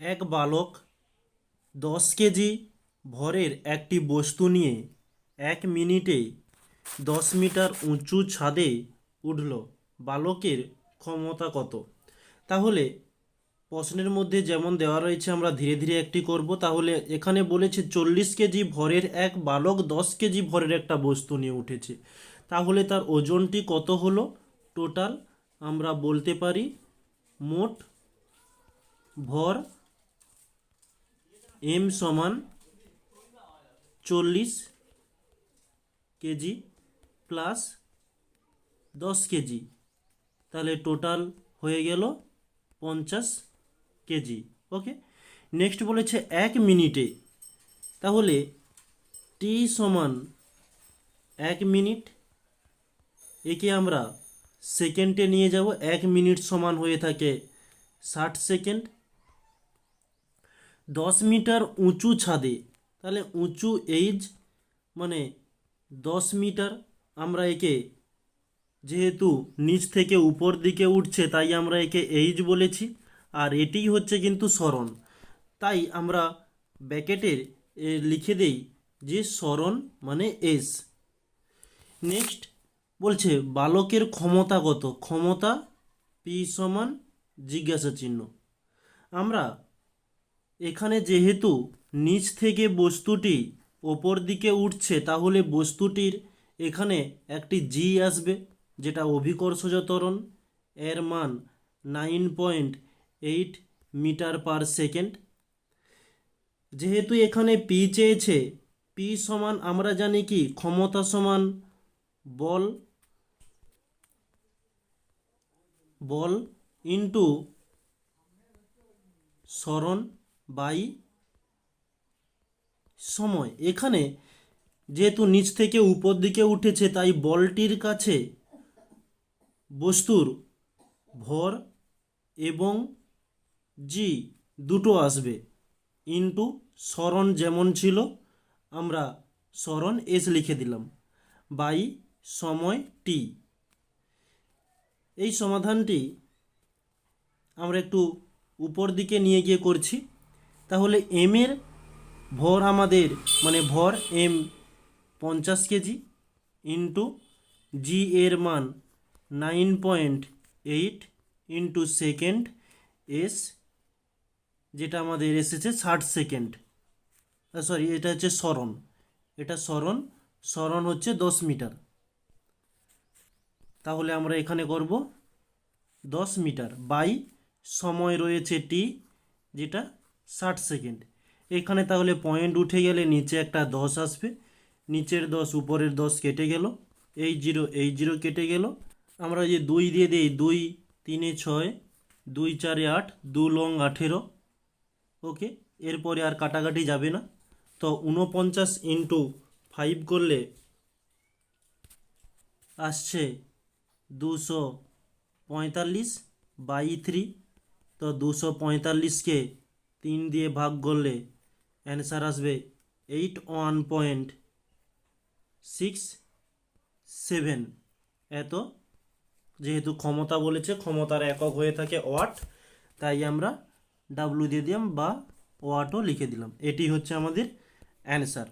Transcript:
এক বালক দশ কেজি ভরের একটি বস্তু নিয়ে এক মিনিটে দশ মিটার উঁচু ছাদে উঠল। বালকের ক্ষমতা কত? তাহলে প্রশ্নের মধ্যে যেমন দেওয়া রয়েছে, আমরা ধীরে ধীরে একটি করব। তাহলে এখানে বলেছে চল্লিশ কেজি ভরের এক বালক দশ কেজি ভরের একটা বস্তু নিয়ে উঠেছে। তাহলে তার ওজনটি কত হলো? টোটাল আমরা বলতে পারি মোট ভর এম সমান চল্লিশ কেজি প্লাস দশ কেজি। তাহলে টোটাল হয়ে গেল পঞ্চাশ কেজি। ওকে নেক্সট বলেছে এক মিনিটে। তাহলে টি সমান এক মিনিট। একে আমরা সেকেন্ডে নিয়ে যাব, এক মিনিট সমান হয়ে থাকে ষাট সেকেন্ড দশ মিটার উঁচু ছাদে, তাহলে উঁচু এইজ মানে দশ মিটার, আমরা একে যেহেতু নিচ থেকে উপর দিকে উঠছে, তাই আমরা একে এইজ বলেছি, আর এটিই হচ্ছে কিন্তু স্মরণ। তাই আমরা ব্যাকেটের লিখে দেই যে স্মরণ মানে এস নেক্সট বলছে বালকের ক্ষমতা কত? ক্ষমতা পি সমান জিজ্ঞাসা চিহ্ন আমরা এখানে যেহেতু নিচ থেকে বস্তুটি ওপর দিকে উঠছে, তাহলে বস্তুটির এখানে একটি জি আসবে, যেটা অভিকর্ষজ ত্বরণ এর মান nine point eight metre per second যেহেতু এখানে পি চেয়েছে পি সমান আমরা জানি কি? ক্ষমতা সমান বল বল ইন্টু স্মরণ বাই সময়। এখানে যেহেতু নিচ থেকে উপর দিকে উঠেছে, তাই বলটির কাছে বস্তুর ভর এবং জি দুটো আসবে। ইন্টু স্মরণ যেমন ছিল, আমরা স্মরণ এস লিখে দিলাম। বাই সময় টি এই সমাধানটি আমরা একটু উপর দিকে নিয়ে গিয়ে করছি। তাহলে এম এর ভর আমাদের মানে ভর এম পঞ্চাশ কেজি ইন্টু জি এর মান nine point eight into second S যেটা আমাদের এসেছে ষাট সেকেন্ড সরি এটা হচ্ছে স্মরণ এটা স্মরণ স্মরণ হচ্ছে দশ মিটার। তাহলে আমরা এখানে করব দশ মিটার। বাই সময় রয়েছে টি যেটা ষাট সেকেন্ড। এখানে তাহলে পয়েন্ট উঠে গেলে নিচে একটা দশ আসবে। নিচের দশ, উপরের দশ কেটে গেল। এই জিরো এই জিরো কেটে গেল। আমরা যে দুই দিয়ে দিই, দুই, তিনে ছয়, দুই চারে আট, দু লং আঠেরো। ওকে? এরপরে আর কাটাকাটি যাবে না। তো উনপঞ্চাশ ইন্টু ফাইভ করলে আসছে দুশো পঁয়তাল্লিশ বাই থ্রি তো দুশো পঁয়তাল্লিশকে তিন দিয়ে ভাগ করলে অ্যান্সার আসবে eight one point six seven এত, যেহেতু ক্ষমতা বলেছে, ক্ষমতার একক হয়ে থাকে ওয়াট তাই আমরা ডাব্লু দিয়ে দিলাম বা ওয়াটও লিখে দিলাম। এটি হচ্ছে আমাদের অ্যান্সার